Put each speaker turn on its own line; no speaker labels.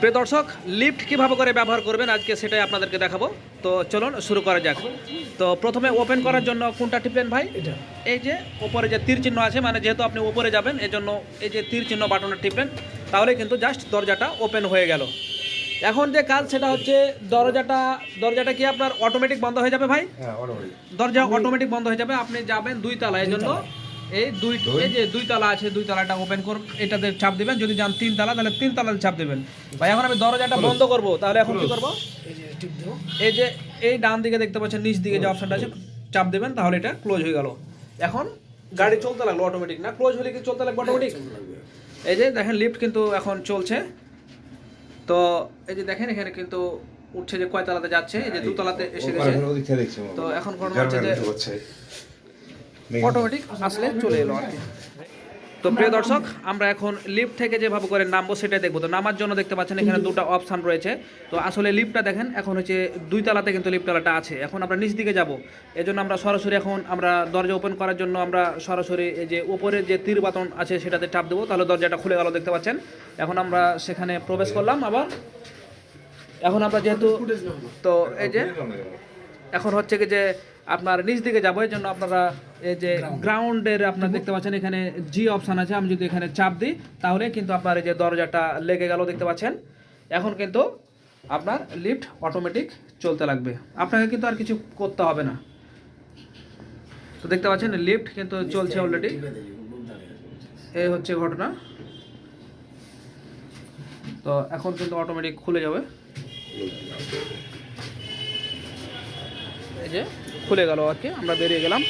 প্রিয় দর্শক লিফট কীভাবে করে ব্যবহার করবেন? আজকে সেটাই আপনাদেরকে দেখাবো। তো চলুন শুরু করা যাক। তো প্রথমে ওপেন করার জন্য কোনটা টিপলেন ভাই? এই যে ওপরে যে তীর চিহ্ন আছে মানে যেহেতু আপনি ওপরে যাবেন এই জন্য এই যে তীর চিহ্ন বাটনটা টিপলেন তাহলে কিন্তু জাস্ট দরজাটা ওপেন হয়ে গেল। এখন যে কাজ সেটা হচ্ছে দরজাটা দরজাটা কি আপনার অটোমেটিক বন্ধ হয়ে যাবে ভাই?
হ্যাঁ
দরজা অটোমেটিক বন্ধ হয়ে যাবে আপনি যাবেন দুই তালা এই জন্য এই দুই এই যে দুই তালা আছে দুই তালাটা ওপেন করুন এটাতে চাপ দিবেন যদি যান তিন তালা তাহলে তিন তালাতে চাপ দিবেন। ভাই এখন আমি দরজাটা বন্ধ করব তাহলে এখন কি করব?
এই যে
এই যে ডান দিকে দেখতে পাচ্ছেন নিচ দিকে যে অপশনটা আছে চাপ দেবেন তাহলে এটা ক্লোজ হয়ে গেল। এখন গাড়ি চলতে লাগল অটোমেটিক না? ক্লোজ হলে কি চলতে লাগবে অটোমেটিক এই যে দেখেন লিফট কিন্তু এখন চলছে। তো এই যে দেখেন এখানে কিন্তু উঠছে যে কয় তালাতে যাচ্ছে এই যে দুতলাতে এসে গেছে। তো এখন ঘটনা হচ্ছে যে
হচ্ছে।
অটোমেটিক আসলে চলে এলো আর কি। তো প্রিয় দর্শক, আমরা এখন লিফট থেকে যেভাবে করে নামবো সেটাই দেখব। তো নামার জন্য দেখতে পাচ্ছেন এখানে দুটো অপশান রয়েছে। তো আসলে লিফটটা দেখেন, এখন হচ্ছে দুই তালাতে কিন্তু লিফট তালাটা আছে। এখন আমরা নিচ দিকে যাব। এজন্য আমরা সরাসরি এখন আমরা দরজা ওপেন করার জন্য আমরা সরাসরি এই যে উপরে যে তীর বাতন আছে সেটাতে টাপ দেবো। তাহলে দরজাটা খুলে গেল, দেখতে পাচ্ছেন? এখন আমরা সেখানে প্রবেশ করলাম, আবার এখন আমরা যেহেতু তো এই যে এখন হচ্ছে কি যে আপনার নিচ দিকে যাব। এই জন্য আপনারা এই যে গ্রাউন্ডের আপনারা দেখতে পাচ্ছেন এখানে জি অপশান আছে আমি যদি এখানে চাপ দিই তাহলে কিন্তু আপনার এই যে দরজাটা লেগে গেল দেখতে পাচ্ছেন? এখন কিন্তু আপনার লিফট অটোমেটিক চলতে লাগবে। আপনাকে কিন্তু আর কিছু করতে হবে না। তো দেখতে পাচ্ছেন লিফট কিন্তু চলছে অলরেডি এই হচ্ছে ঘটনা। তো এখন কিন্তু অটোমেটিক খুলে যাবে। এই যে খুলে গেল আর কি আমরা বেরিয়ে গেলাম।